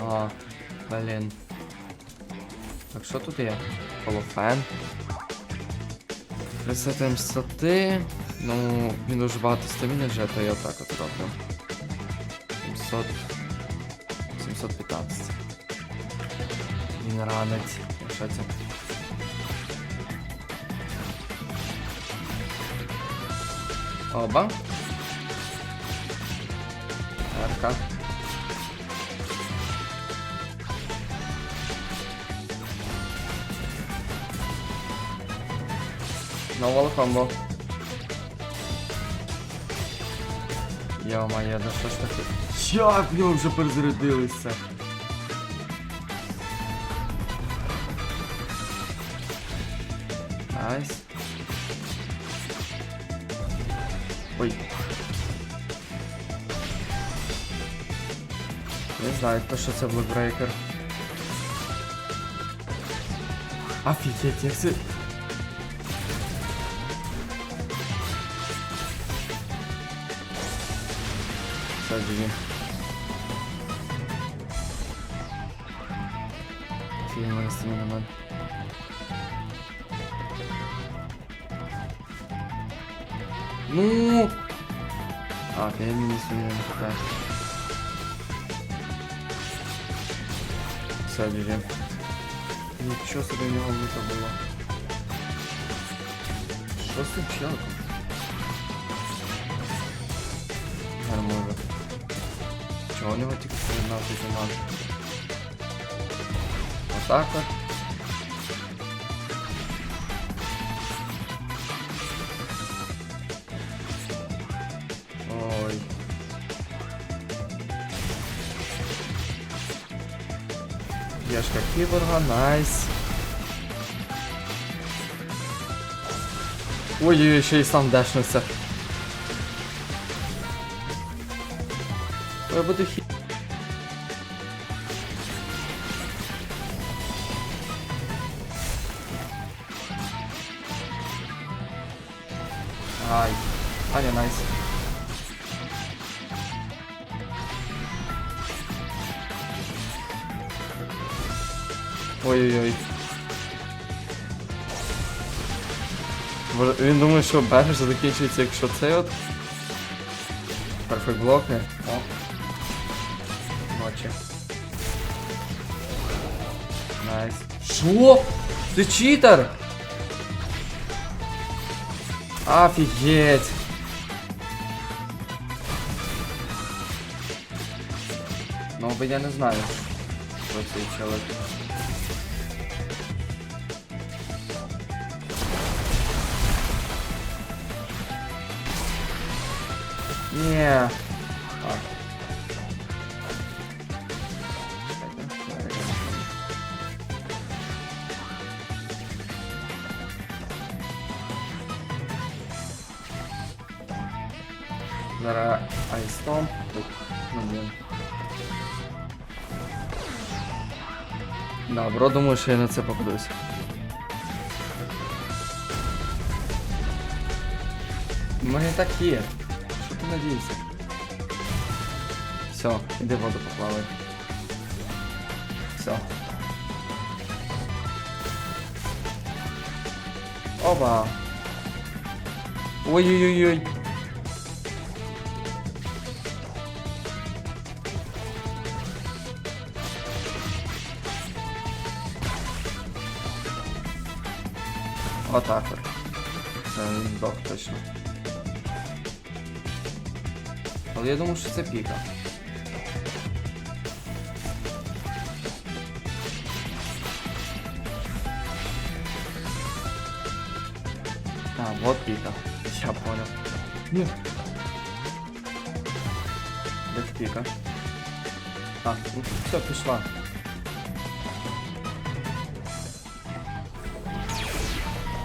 А, блін. Так, що тут є? Холофен. Ресетуємо стати. Ну, він дуже багато стаміни вже, то я отак от роблю. 700... 715. Він ранить. Що це? Оба. Арка. Нового комбо. Йо-моє, да що ж таке? Як в нього вже перезарядилися? Найс. Ой. Не знаю, то що це Blackbreaker. Офігеть, як це... Все, дві. Фільм розстріли на мене. Ну. А, я мінус у мене не хватає. Все, GG. Нічого собі в нього лута було. Що з цим челиком? Нормально. Чого у нього тільки 13 команд? Отак от. Ой. Яшка кіборга, найс. Ой-ой-ой, ще й сам дешнувся. Я буду хі... Ай, Аня, найс. Ой-ой-ой. Він думає, що бежиш закінчується, якщо цей от. Перфект блокне. О. Ночі. Найс. Шо? Ти читер? Офігеть. Ну, бо я не знаю, що цей чоловік. Ні. Зараз айстом. Ну блін. Да, бро, думаю, що я на це попадусь. У мене так є. Що ти надієшся? Все, іди воду поплавай. Все. Опа. Ой-ой-ой-ой. Отак от. Це здох точно. Але я думаю, що це піка. А, вот пика. Я понял. Нет. Без пика. А, ну все, пішла.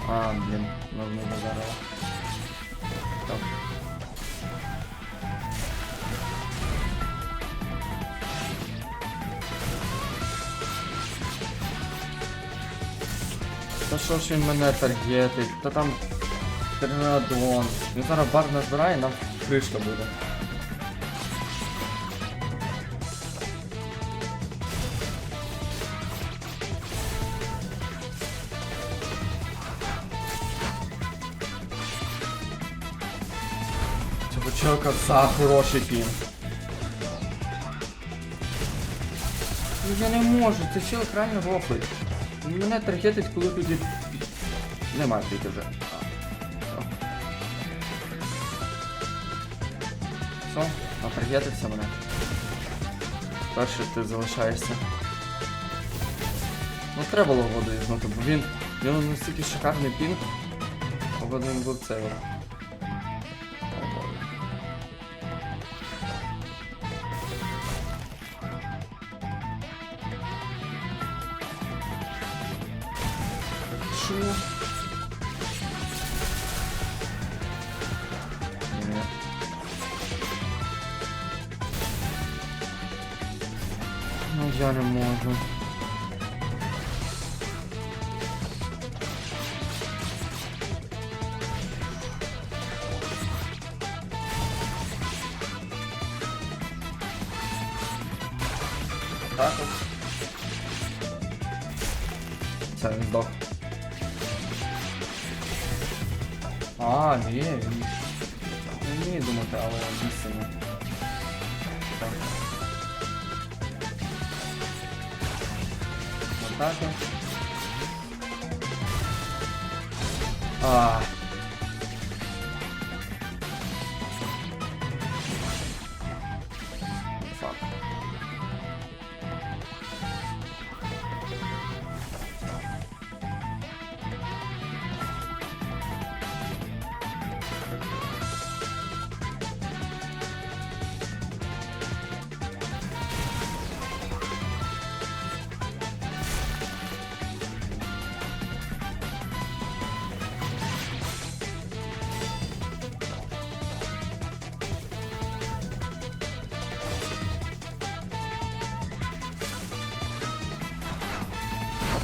А, блін, ну не базарила. Так. Та що ж він мене таргетить? Та там Тринадон. Він зараз бар назбирає, нам кришка буде. Що коса, хороший пін. Я не можу, це чел реально рофлить. Мене таргетить, коли тоді... Немає тільки вже. А, все. Все, натаргетився мене. Перший ти залишаєшся. Ну треба було воду юзнути, бо він. Він настільки шикарний пінг. А один був цей. Що? Ні. Ну я не можу. Так от. Все, А, ні, він не вміє думати, але не. Так. Отак Ааа.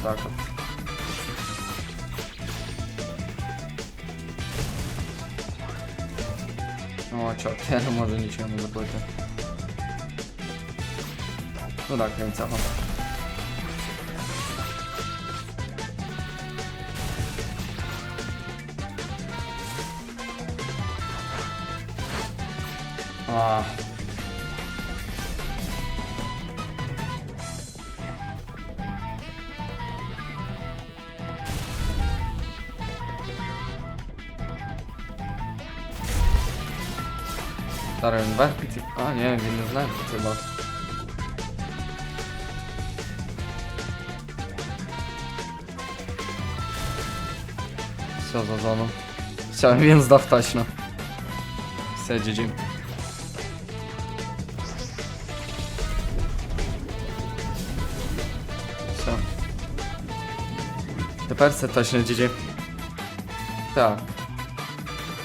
Отак от. О, чорт, я не можу нічого не зробити. Ну так, крім цього. А. Він вверх піти. А, ні, він не знає про цей баг. Все, за зону. Все, він здав точно. Все, GG. Все. Тепер це точно GG. Так.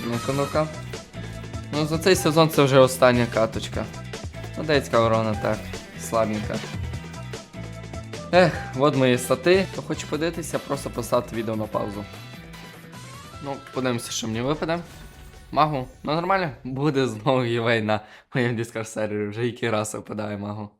Ну-ка, ну-ка. Ну за цей сезон це вже остання каточка. Ну деяцька ворона так, слабенька. Ех, от мої стати. Хто хоче подивитися, просто поставте відео на паузу. Ну, подивимося, що мені випаде. Магу, ну нормально, буде знову гівей на моєму сервері, вже який раз випадає магу.